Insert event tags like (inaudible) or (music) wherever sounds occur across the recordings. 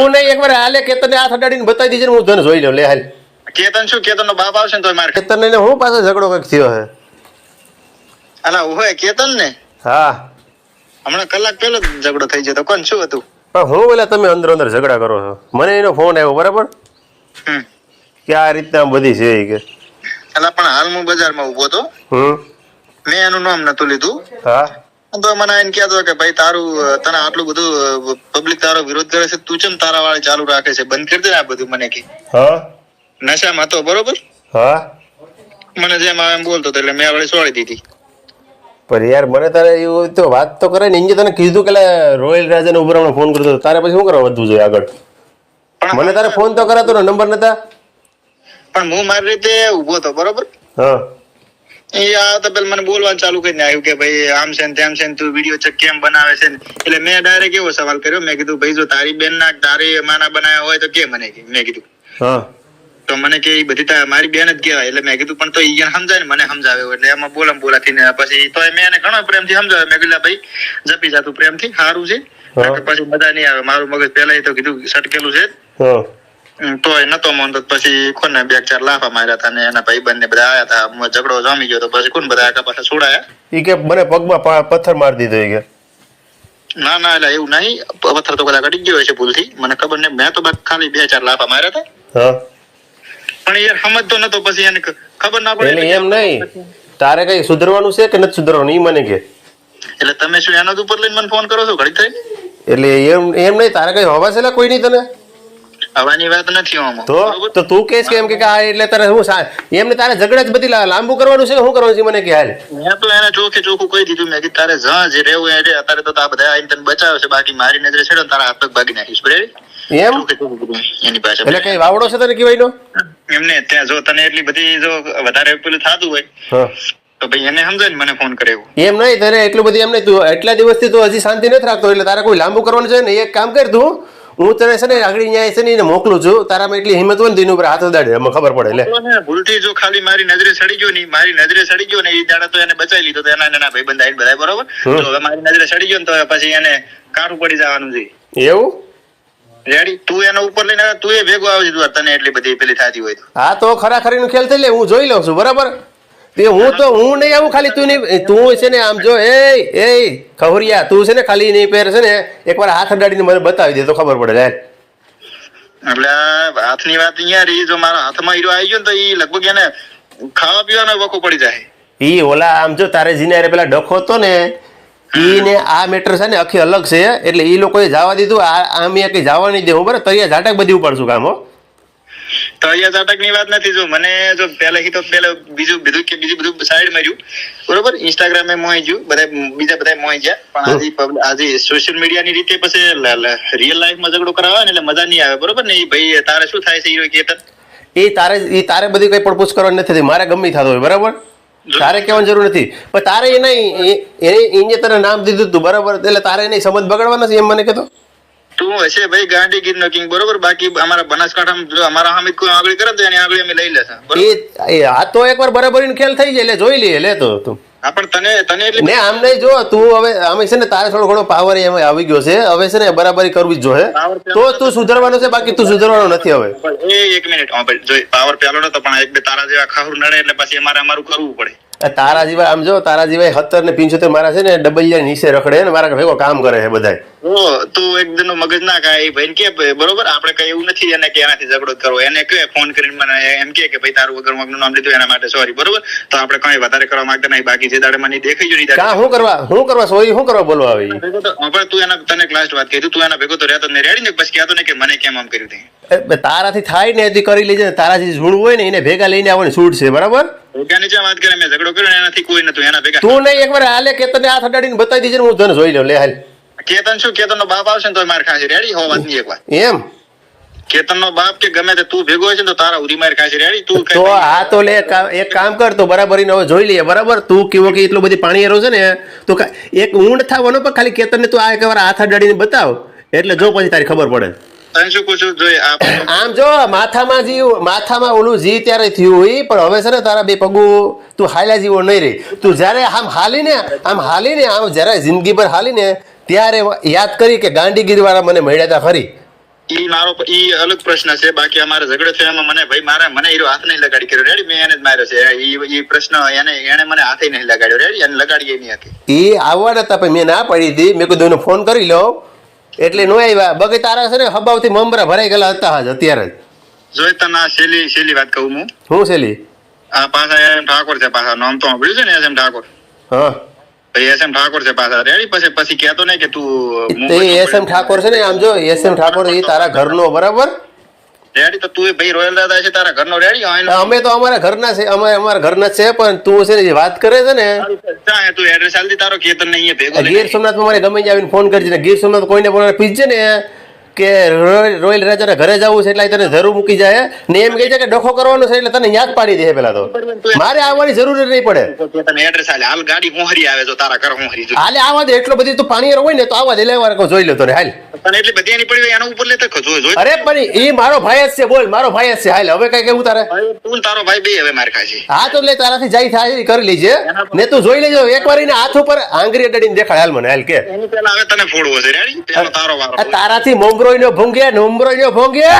હું નહીં એકવાર હાલે કેતન હાથ અડાડીને બતાવી દીજે ને હું તને જોઈ લઉં. લે હાલ. કેતન શું? કેતન નો બાપ આવશે ને તો મારે કેતન ને હું પાછો ઝઘડો કંઈક થયો હે. અલા હોય કેતન ને હા. હમણાં કલાક પહેલો ઝઘડો થઈ જતો કોણ શું હતું? પણ હું બોલે તમે અંદર અંદર ઝઘડા કરો છો? મને એનો ફોન આવ્યો બરાબર? કે આ રીતના બધી છે કે. અલા પણ હાલ હું બજારમાં ઊભો હતો. હમ. મેં એનું નામ નતું લીધું. હા. તો મને એમ કહેતો કે ભાઈ તારું તને આટલું બધું પબ્લિક તારો વિરોધ કરે છે તું ચમ તારા વાળે ચાલુ રાખે છે? બંધ કરી દે આ બધું મને કે. હા? નશામાં હતો બરોબર? હા? મને જેમ આવે એમ બોલતો હતો એટલે મેં આપણે છોડી દીધી. પણ યાર મને તારે એવું હોય તો વાત તો કરે ને એમ તને કીધું કે રોયલ રાજાને ઉભરામણે ફોન કરતો તારે પછી શું કરવા વધવું જોઈએ આગળ? મને તારે ફોન તો કરાતો ને નંબર નતા? પણ હું મારી રીતે ઊભો હતો બરોબર? હા. એ તો પેલા મને બોલવાનું ચાલુ કરીને આવ્યું કે ભાઈ આમ છે ને તેમ છે ને તું વીડિયો છે કેમ બનાવે છે એટલે મેં ડાયરેક્ટ એવો સવાલ કર્યો. મેં કીધું ભાઈ જો તારી બેન ના તારી માના બનાવ્યા હોય તો કે મને મેં કીધું. તો મને કે એ બધી મારી બેન જ કહેવાય. એટલે મેં કીધું પણ તો ઈ સમજાય ને મને સમજાવે એટલે એમાં બોલમ બોલાથી ને પછી તો મેં એને ઘણો પ્રેમથી સમજાવે મેં કીધું ભાઈ જપી જાતું પ્રેમથી સારું છે. પછી મજા નહીં આવે. મારું મગજ પહેલા તો કીધું સટકેલું છે. તોય નતો માનતો તો પછી કોને બે ચાર લાફા માર્યા હતા ને એના ભાઈ બંને બધા આવ્યા હતા ઝઘડો જામી ગયો તો પછી કોણ બધા આખા પાછા છોડાયા એ કે મને પગમાં પથ્થર મારી દીધો કે. ના ના એટલે એવું નહીં. પથ્થર તો કદાચ અડી ગયો છે ભૂલથી. મને ખબર નહીં મેં તો ખાલી બે ચાર લાફા માર્યા હતા પણ યાર સમજતો નતો પછી એને ખબર ના પડે એમ નહીં. તારે કઈ સુધરવાનું છે કે નથી સુધરવાનું? એ મને કે. એટલે તમે શું એના ઉપર લઈને મને ફોન કરો છો? ઘડી થઈ. એટલે એમ એમ નહીં તારે કઈ હવા છે કોઈ નહીં તને? હવાની વાત નથી આમાં. તો તો તું કેસ કે એમ કે આ એટલે તારે હું એમને તારે ઝઘડા જ બધી લાંબુ કરવાનું છે શું કરવાનું છે મને કે હાલ? મેં તો એને ચોખ્ખે ચોખ્ખું કહી દીધું. મેં કે તારે જ્યાં જે રહેવું એ રે. અત્યારે તો આ બધા આઈને તને બચાવે છે. બાકી મારી નજરે છેડો તારા હાથ પગ ભાગી નાખીશ. બરાબર? એમ? એની પાસે એટલે કઈ વાવડો છે તને કહેવાય નો એમને ત્યાં જો તને એટલી બધી જો વધારે પેલું થતું હોય તો ભાઈ એને સમજાય ને મને ફોન કર્યો. એમ નહીં તને એટલું બધું એમ નહીં તું એટલા દિવસથી તું હજી શાંતિ નથી રાખતો એટલે તારે કોઈ લાંબુ કરવાનું છે ને એક કામ કર તું. હું તને છે ને આગળ ન્યાય છે ને એને મોકલું છું. તારામાં એટલી હિંમત હોય ને તો એની ઉપર હાથ વધારે એમાં ખબર પડે એટલે ભૂલથી જો ખાલી મારી નજરે સડી ગયો ને મારી નજરે સડી ગયો ને એ દાડા તો એને બચાવી લીધો તો એના નાના ભાઈ બંધ બધા બરોબર? તો હવે મારી નજરે સડી ગયો ને તો પછી એને કાઠું પડી જવાનું છે. એવું? રેડી તું એના ઉપર લઈને તું એ ભેગો આવજે દીધું તને એટલી બધી પેલી થતી હોય હા તો ખરા નું ખેલ થઈ લે હું જોઈ લઉં છું બરાબર? તે હું તો હું નહીં આવું ખાલી તું નહીં તું છે ને આમ જો એ એ ખવરિયા તું છે ને ખાલી નહીં પહેર છે ને એકવાર હાથ અડાડીને મને બતાવી દે તો ખબર પડે એટલે હાથની વાત અહીંયા રહી જો મારા હાથમાં હીરો આવી ગયો ને તો એ લગભગ એને ખાવા પીવાનો વખો પડી જાય. ઈ ઓલા આમ જો તારે જીને પેલા ડખો હતો ને ને આ મેટર છે ને આખી અલગ છે એટલે એ લોકોએ જવા દીધું આ આમ કઈ જવા નહીં દેવું બરાબર તરિયા ઝાટક બધી ઉપાડશું કામ હો. તો અહીંયા ઝાટકની વાત નથી જો મને જો પહેલેથી તો પેલે બીજું બીજું કે બીજું બધું સાઈડ માર્યું બરોબર? ઇન્સ્ટાગ્રામે મોઈ ગયું બધા બીજા બધા મોઈ ગયા પણ આજે આજે સોશિયલ મીડિયા ની રીતે પછી રિયલ લાઈફમાં ઝઘડો કરાવે ને એટલે મજા નહીં આવે બરોબર ને? ભાઈ તારે શું થાય છે એ કેતન? એ તારે એ તારે બધી કઈ પણ પૂછ કરવાની નથી મારે ગમે થતો હોય બરાબર? તારે કહેવાની જરૂર નથી. પણ તારે એ નહીં એને એને તને નામ દીધું તું બરાબર? એટલે તારે નહીં સમજ બગાડવાના છે એમ મને કહેતો? તું હશે ભાઈ ગાંધી ગીર નો કિંગ બરોબર? બાકી અમારા બનાસકાંઠામાં જો અમારા હામિદ કોઈ આગળ કરે તો એની આગળ અમે લઈ એ એ આ તો એકવાર બરાબરીનો ખેલ થઈ જાય એટલે જોઈ લઈએ લે તો તું. હા પણ તને તને એટલે ને આમ નહીં જો તું હવે આમે છે ને તારે થોડો ઘણો પાવર એમાં આવી ગયો છે. હવે છે ને બરાબરી કરવી જ જોઈએ. તો તું સુધરવાનો છે બાકી તું સુધરવાનો નથી હવે. એ એક મિનિટ જો પાવર પેલો નતો પણ એક બે તારા જેવા ખાહુર નડે એટલે પછી અમારે અમારું કરવું પડે. તારા જીવા આમ જો તારા જેવા સત્તર ને પિંચોતેર મારા છે ને ડબલિયા નીચે રખડે ને મારા ભેગો કામ કરે છે બધા તું એક દિન મગજ ના ખાય ભાઈ કે બરોબર આપણે કઈ એવું નથી એને કે એનાથી ઝઘડો કરો એને કે ફોન કરીને મને એમ કે ભાઈ તારું વગરનું નામ લીધું એના માટે સોરી બરોબર? તો આપણે કઈ વધારે કરવા માંગતા નહીં બાકી જે દાડે મને દેખાઈ ઈ દાડે. શું કરવા શું કરવા સોરી શું કરવા બોલવા આવી? તું એના તને લાસ્ટ વાત કહી તું એના ભેગો તો રહેતો ને નહીં. રેડી ને પછી કહેતો ને કે મને કેમ આમ કર્યું તે? તારાથી થાય ને એથી કરી લેજે તારાથી ઝૂણવું હોય ને એને ભેગા લઈને આવવાની છૂટ છે બરાબર? ભેગા નીચે વાત કરે મેં ઝઘડો કર્યો એનાથી કોઈ નતું એના ભેગા. તું નહીં એકવાર હાલે કે તને હાથ અડાડીને બતાવી દીજે ને હું તને જોઈ લઉં લે હાલ. કેતન શું કેતન નો બાપ આવશે ને તો માર ખાશે. રેડી હો વાત નહીં એક એમ? કેતન નો બાપ કે ગમે તે તું ભેગો છે ને તો તારા ઉરી માર ખાશે. રેડી તું તો આ તો લે એક કામ કર તો બરાબર હવે જોઈ લઈએ બરાબર? તું કેવો કે એટલું બધી પાણી એરો છે ને તો એક ઊંડ થવાનો પણ ખાલી કેતનને તું આ એકવાર હાથ અડાડીને બતાવ. એટલે જો પછી તારી ખબર પડે. (coughs) આમ જો માથામાં જીવ માથામાં ઓલું જી ત્યારે થયું હોય પણ હવે છે ને તારા બે પગુ તું હાલ્યા જીવો નહીં રહી. તું જ્યારે આમ હાલીને આમ હાલીને આમ જ્યારે જિંદગી પર હાલીને ત્યારે યાદ કરી કે ગાંડીગીરી વાળા મને મળ્યા હતા ખરી. ઈ મારો ઈ અલગ પ્રશ્ન છે બાકી અમારે ઝઘડો થયો એમાં મને ભાઈ મારા મને હીરો હાથ નહીં લગાડી કર્યો. રેડી મેં એને જ માર્યો છે. ઈ ઈ પ્રશ્ન એને એને મને હાથે નહીં લગાડ્યો. રેડી એને લગાડી નહીં હતી એ આવવાના હતા પણ મેં ના પડી હતી. મેં કીધું ફોન કરી લો. એટલે નો આવ્યા. બગી તારા છે ને હબાવથી મમરા ભરાઈ ગયેલા હતા જ અત્યારે જ. જોઈ તને શેલી છેલ્લી વાત કહું હું? હું છેલી આ પાછા એમ ઠાકોર છે પાછા. નામ તો સાંભળ્યું છે ને એસ એમ ઠાકોર? હા. એસ એમ ઠાકોર છે પાછા. રેડી? પછી પછી કહેતો નહીં કે તું એસ એમ ઠાકોર છે ને આમ જો એસ એમ ઠાકોર એ તારા ઘરનો બરાબર? રેડી તો તું એ ભાઈ રોયલ દાદા છે તારા ઘરનો રેડી હોય અમે તો અમારા ઘરના છે અમે અમારા ઘરના છે પણ તું છે ને જે વાત કરે છે ને ચાહે તું એડ્રેસ આલતી તારો કેતન નહીં ભેગો ગીર સોમનાથમાં મારે ગમે આવીને ફોન કરજે ને ગીર સોમનાથ કોઈને પણ પીજે ને કે રોયલ રાજાને ઘરે જવું છે એટલે તને જરૂર મૂકી જાય ને એમ કહે છે કે ડખો કરવાનો છે એટલે તને યાદ પાડી દે પેલા તો. મારે આવવાની જરૂર નહીં પડે. તને એડ્રેસ હાલે હાલ ગાડી હોહરી આવે તો તારા ઘર હોહરી જો. હાલે આવા દે એટલો બધી તું પાણી હોય ને તો આવા દે લેવા કો જોઈ લો તને હાલ. તને એટલે બધી એની પડી એના ઉપર લે ખો જોઈ અરે પણ એ મારો ભાઈ જ છે બોલ મારો ભાઈ જ છે હાલ. હવે કઈ કેવું તારે? તું તારો ભાઈ બે હવે માર ખાશે. હા તો લે તારાથી જાય થાય કરી લેજે. ને તું જોઈ લેજો એકવાર એને હાથ ઉપર આંગરી અડાડીને દેખાડ હાલ મને હાલ કે. એની પેલા હવે તને ફોડવો છે રેડી? પેલો તારો વારો તારાથી મોમરોઈ નો ભૂંગે નોમરોઈ નો ભૂંગે?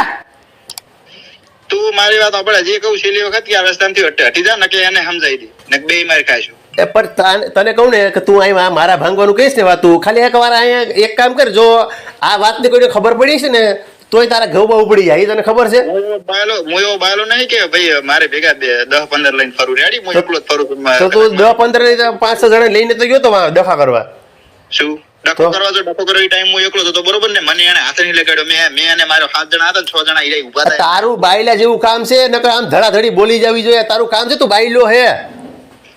તું મારી વાત આપણે હજી કહું છેલ્લી વખત કે આ રસ્તામાંથી હટે હટી જા ને કે એને સમજાઈ દે ને બે માર ખાશું એ પણ તને કહું ને કે તું અહીં મારા ભાંગવાનું કહીશ ને વાત તું. ખાલી એકવાર અહીંયા એક કામ કર જો આ વાતની કોઈને ખબર પડી છે ને તોય તારા ઘઉંમાં ઉપડી જાય. તને ખબર છે? હું એવો બાયલો હું એવો બાયલો નહીં કે ભાઈ મારે ભેગા દસ પંદર લઈને ફરું. રેડી? હું એકલો જ ફરું. તો તું દસ પંદર પાંચ છ જણા લઈને તો ગયો તો દફા કરવા. શું? ડખો કરવા જો ડખો કરવી ટાઈમ હું એકલો હતો બરોબર ને? મને એને હાથ નહીં લગાડ્યો. મેં મેં એને મારો સાત જણા હતા છ જણા એ ઊભા હતા તારું બાયલા જેવું કામ છે નકર આમ ધડાધડી બોલી જવી જોઈએ. તારું કામ છે તું બાયલો હે.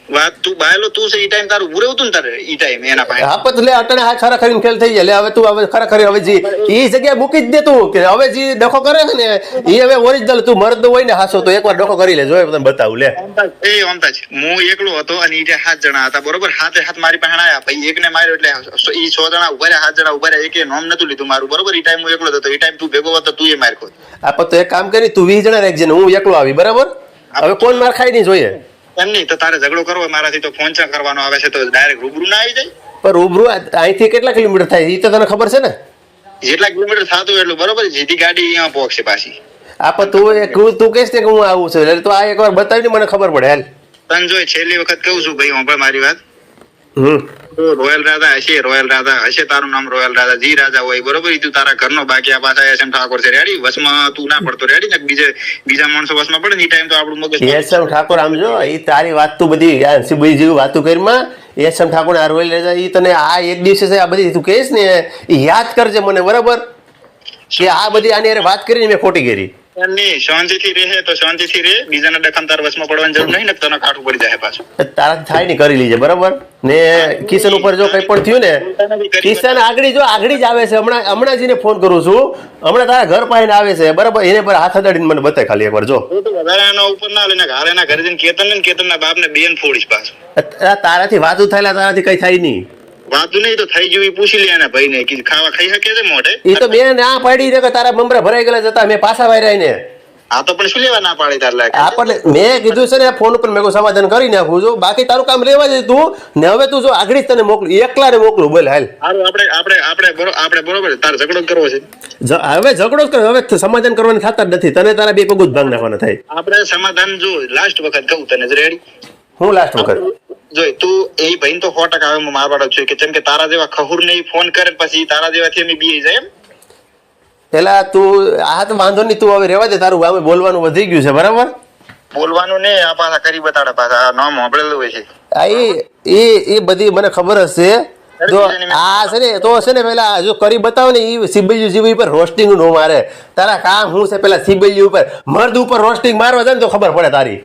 વાત તું બાયલો તું છે ઈ ટાઈમ તારું ઉભું રહેવું હતું ને તારે ઈ ટાઈમ એના પાસે? હા પણ લે અટણે હા ખરેખર ખેલ થઈ જાય. લે હવે તું હવે ખરેખર હવે જી એ જગ્યાએ મૂકી જ દે તું કે હવે જે ડખો કરે છે ને એ હવે ઓરિજિનલ તું મર્દ હોય ને હાસો તો એકવાર ડખો કરી લે જોઈએ તને બતાવું લે. એ ઓમતા હું એકલો હતો અને ઈ સાત જણા હતા બરોબર? હાથે હાથ મારી પાસે આયા એક એકને માર્યો એટલે ઈ છ જણા ઊભા રહ્યા હાથ જણા ઊભા રહ્યા એકે નોમ નતું લીધું મારું બરોબર? ઈ ટાઈમ હું એકલો હતો ઈ ટાઈમ તું ભેગો હતો તું એ માર ખોદ આ પણ તો એક કામ કરી તું વીસ જણા રાખજે ને હું એકલો આવી બરાબર? હવે કોણ માર ખાઈ નહીં જોઈએ? એમ નહીં તો તારે ઝઘડો કરવો મારાથી તો ફોન ચા કરવાનો આવે છે તો ડાયરેક્ટ રૂબરૂ ના આવી જાય. પણ રૂબરૂ અહીંથી કેટલા કિલોમીટર થાય? એ તો તને ખબર છે ને? જેટલા કિલોમીટર થતું એટલું બરોબર જીધી ગાડી અહીંયા પહોંચશે પાછી. આ પણ તું એક તું કહેશ ને કે હું આવું છું. એટલે તો આ એકવાર બતાવીને મને ખબર પડે હાલ. તને જો છેલ્લી વખત કહું છું ભાઈ હું પણ મારી વાત. રોયલ રાજા હશે રોયલ રાજા હશે તારું નામ રોયલ રાજા જી રાજા હોય બરોબર? તું તારા ઘરનો બાકી આ પાછા એસ એમ ઠાકોર છે. રેડી વસમાં તું ના પડતો. રેડી ને બીજે બીજા માણસો વસમાં પડે ને એ ટાઈમ તો આપણું મગજ એસએમ ઠાકોર આમ જો એ તારી વાત તું બધી બધી જેવી વાતો કરીમાં એસએમ ઠાકોર આ રોયલ રાજા એ તને આ એક દિવસે છે આ બધી તું કહીશ ને એ યાદ કરજે મને બરાબર? કે આ બધી આની વાત કરીને મેં ખોટી કરી. શાંતિથી રહે તો શાંતિથી રહે. બીજાના ડખન તાર પડવાની જરૂર નહીં ને તને કાઠું પડી જાય પાછું. તારાથી થાય ને કરી લીજે બરાબર? ને કિશન ઉપર જો કંઈ પણ થયું ને કિશન આગળ જો આગળ જ આવે છે. હમણાં હમણાં જ એને ફોન કરું છું. હમણાં તારા ઘર પાસે આવે છે બરાબર? એને પર હાથ અડાડીને મને બતાય ખાલી એકવાર જો. વધારે એના ઉપર ના લઈને એના ઘરે જઈને કેતન ને કેતન ના બાપ ને બેન ફોડીશ પાછું. તારાથી વાતું થાય તારાથી કઈ થાય નહીં. વાતું નહીં તો થઈ ગયું પૂછી લે એના ભાઈ ને કે ખાવા ખાઈ શકે છે મોઢે? એ તો મેં ના પાડી ને કે તારા મમરા ભરાઈ ગયેલા જતા મેં પાછા વાયરા ને આ તો પણ શું લેવા ના પાડી તાર લાગે આપણને મેં કીધું છે ને ફોન ઉપર મેં સમાધાન કરી નાખું છું. બાકી તારું કામ લેવા દે તું ને હવે તું જો આગળ તને મોકલું એકલા ને મોકલું બોલ હાલ. આપણે આપણે આપણે આપણે બરોબર તાર ઝઘડો કરવો છે. હવે ઝઘડો કરો હવે સમાધાન કરવાનું થતા જ નથી તને તારા બે પગું જ ભાંગ નાખવાના થાય. આપણે સમાધાન જો લાસ્ટ વખત કહું તને રેડી હું લાસ્ટ વખત? જોઈ તું એ ભાઈ તો સો ટકા હવે મારા મારવાડો છું કે જેમ કે તારા જેવા ખહુર ને ફોન કરે પછી તારા જેવાથી અમે બી જાય એમ. પેલા તું આ તો વાંધો નહીં તું હવે રેવા દે તારું આમે બોલવાનું વધી ગયું છે બરાબર? બોલવાનું ને આ પાછા કરી બતાડે પાછા નામ સાંભળેલું હોય છે. આ એ એ બધી મને ખબર હશે. જો આ છે ને તો છે ને પેલા જો કરી બતાવો ને એ સીબીજી જીવી ઉપર રોસ્ટિંગ નો મારે. તારા કામ હું છે પેલા સીબીજી ઉપર? મર્દ ઉપર રોસ્ટિંગ મારવા જાય ને તો ખબર પડે તારી.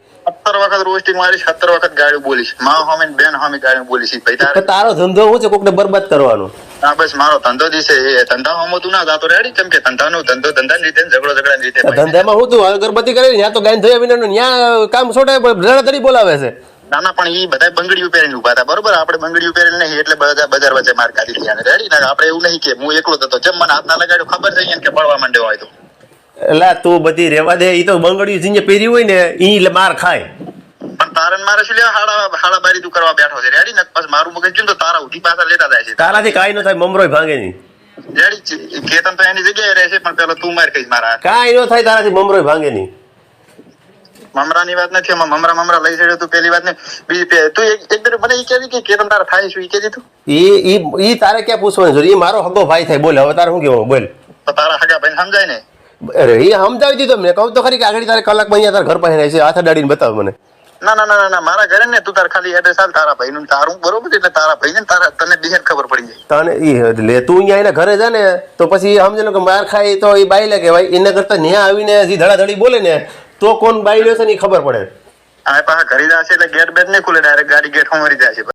સત્તર વખત રોસ્ટિંગ મારીશ સત્તર વખત ગાડી બોલીશ. મા હોમી બેન હોમી ગાડી બોલીશ ભાઈ તારો ધંધો શું છે કોકને બરબાદ કરવાનો? હા બસ મારો ધંધો દિશે એ ધંધા હોમો તું ના જાતો રેડી કેમ કે ધંધાનો ધંધો ધંધાની રીતે ને ઝઘડો ઝઘડાની રીતે ધંધામાં હું તું અગરબત્તી કરે ત્યાં તો ગાયન થયા વિના ત્યાં કામ છોટાય રડાતડી બોલાવે છે. ના પણ એ બધા બંગડીઓ પહેરીને ઊભા હતા બરોબર? આપણે બંગડીઓ પહેરેલી નહીં એટલે બધા બજાર વચ્ચે માર કાઢી ગયા રેડી ને આપણે એવું નહીં કે હું એકલો જ હતો. જેમ મને હાથ ના લગાડ્યો ખબર છે કે પડવા માંડ્યો હોય તો. એટલે તું બધી રેવા દે એ તો બંગડિયું જીને પહેરી હોય ને ઈ માર ખાય. પણ તારે મારે શું લેવા? હાડા હાડા બારી તું કરવા બેઠો છે. રેડી ને પછી મારું મગજ તો તારા ઉઠી પાછા લેતા જાય છે. તારાથી કાંઈ ન થાય મમરોય ભાંગે નહીં. રેડી છે કેતન તો એની જગ્યાએ રહેશે પણ પેલો તું માર કઈ મારા. કાંઈ ન થાય તારાથી મમરોય ભાંગે નહીં. મમરાની વાત નથી મમરા મમરા લઈ જડ્યો તું પેલી વાત ને. બીજી તું એક એક મને એ કહેતી કે કેતન તારા થાય શું એ કહેતી તું. ઈ ઈ ઈ તારે ક્યાં પૂછવાનું છે? ઈ મારો હગો ભાઈ થાય. બોલ હવે તારે શું કેવો બોલ. તો તારા હગા ભાઈ સમજાય ને? અરે એ સમજાવી દીધો મેં કહું તો ખરી કે આગળ તારે કલાકમાં અહીંયા તારા ઘર પાસે રહે છે હાથ અડાડીને બતાવ મને. ના ના ના ના, મારા ઘરે ને તું તાર ખાલી એડ્રેસ હાલ તારા ભાઈ નું તારું બરોબર એટલે તારા ભાઈ ને તારા તને બિહેર ખબર પડી જાય. તને ઈ લે તું અહીંયા એના ઘરે જા ને તો પછી એ સમજે ને કે માર ખાય તો એ બાઈ લે કહેવાય એના કરતા ન્યા આવીને હજી ધડાધડી બોલે ને તો કોણ બાઈ લે છે ને એ ખબર પડે. આ પાછા ઘરે જશે એટલે ગેટ બેટ નહીં ખુલે ડાયરેક્ટ ગાડી ગેટ હું મરી જાય છે